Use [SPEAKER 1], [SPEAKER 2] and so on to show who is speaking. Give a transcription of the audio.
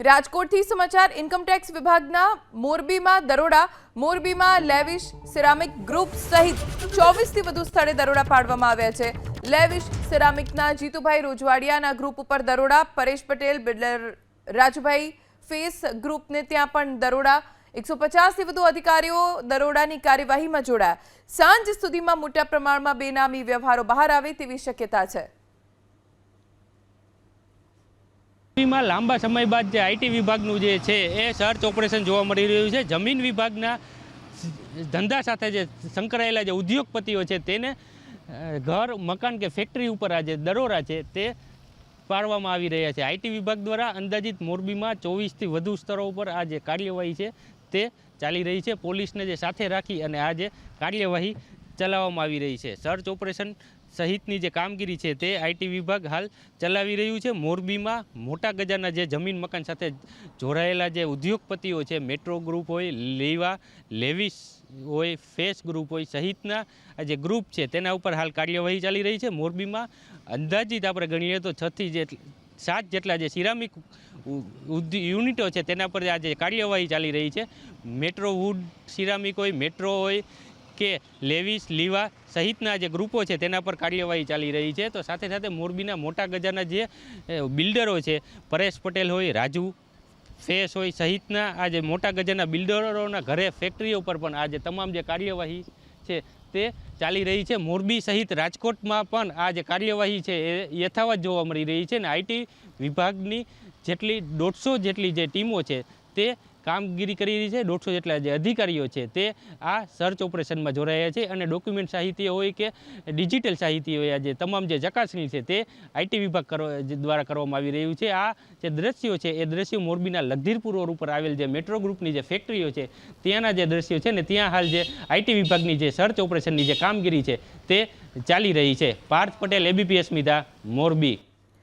[SPEAKER 1] રાજકોટથી સમાચાર ઇન્કમટેક્સ વિભાગના મોરબીમાં દરોડા, મોરબીમાં લેવિશ સિરામિક ગ્રુપ સહિત ચોવીસથી વધુ સ્થળે દરોડા પાડવામાં આવ્યા છે. લેવિશ સિરામિકના જીતુભાઈ રોજવાડિયાના ગ્રુપ ઉપર દરોડા, પરેશ પટેલ બિલ્ડર રાજુભાઈ ફેસ ગ્રુપને ત્યાં પણ દરોડા. એકસો પચાસથી વધુ અધિકારીઓ દરોડાની કાર્યવાહીમાં જોડાયા. સાંજ સુધીમાં મોટા પ્રમાણમાં બેનામી વ્યવહારો બહાર આવે તેવી શક્યતા છે.
[SPEAKER 2] માં લાંબા સમય બાદ જે આઈટી વિભાગનું જે છે એ સર્ચ ઓપરેશન જોવા મળી રહ્યું છે. જમીન વિભાગના ધંધા સાથે જે સંકળાયેલા જે ઉદ્યોગપતિઓ છે તેને ઘર, મકાન કે ફેક્ટરી ઉપર આ જે દરોરા છે તે પાડવામાં આવી રહ્યા છે. આઈટી વિભાગ દ્વારા અંદાજિત મોરબીમાં ચોવીસથી વધુ સ્તરો ઉપર આ જે કાર્યવાહી છે તે ચાલી રહી છે. પોલીસને જે સાથે રાખી અને આ જે કાર્યવાહી ચલાવવામાં આવી રહી છે. સર્ચ ઓપરેશન સહિતની જે કામગીરી છે તે આઈટી વિભાગ હાલ ચલાવી રહ્યું છે. મોરબીમાં મોટા ગજાના જે જમીન મકાન સાથે જોડાયેલા જે ઉદ્યોગપતિઓ છે, મેટ્રો ગ્રુપ હોય, લેવા, લેવિસ હોય, ફેસ ગ્રુપ હોય સહિતના જે ગ્રુપ છે તેના ઉપર હાલ કાર્યવાહી ચાલી રહી છે. મોરબીમાં અંદાજિત આપણે ગણીએ તો છથી જે સાત જેટલા જે સિરામિક યુનિટો છે તેના પર આજે કાર્યવાહી ચાલી રહી છે. મેટ્રો વુડ સિરામિક હોય, મેટ્રો હોય કે લેવિસ, લીવા સહિતના જે ગ્રુપો છે તેના પર કાર્યવાહી ચાલી રહી છે. તો સાથે સાથે મોરબીના મોટા ગજાના જે બિલ્ડરો છે, પરેશ પટેલ હોય, રાજુ ફેસ હોય સહિતના આ જે મોટા ગજાના બિલ્ડરોના ઘરે ફેક્ટરીઓ પર પણ આ જે તમામ જે કાર્યવાહી છે તે ચાલી રહી છે. મોરબી સહિત રાજકોટમાં પણ આ જે કાર્યવાહી છે એ યથાવત જોવા મળી રહી છે અને આઈટી વિભાગની જેટલી દોઢસો જેટલી જે ટીમો છે તે કામગીરી કરી રહી છે. દોઢસો જેટલા જે અધિકારીઓ છે તે આ સર્ચ ઓપરેશનમાં જોડાયા છે અને ડોક્યુમેન્ટ સાહિત્ય હોય કે ડિજિટલ સાહિત્ય હોય જે તમામ જે ચકાસણી છે તે આઈટી વિભાગ દ્વારા કરવામાં આવી રહ્યું છે. આ જે દ્રશ્યો છે, એ દ્રશ્યો મોરબીના લગધીરપુર ઉપર આવેલ જે મેટ્રો ગ્રુપની જે ફેક્ટરીઓ છે, ત્યાંના જે દ્રશ્યો છે ને ત્યાં હાલ જે આઈટી વિભાગની જે સર્ચ ઓપરેશનની જે કામગીરી છે તે ચાલી રહી છે. પાર્થ પટેલ એબીપીએસ મીધા મોરબી.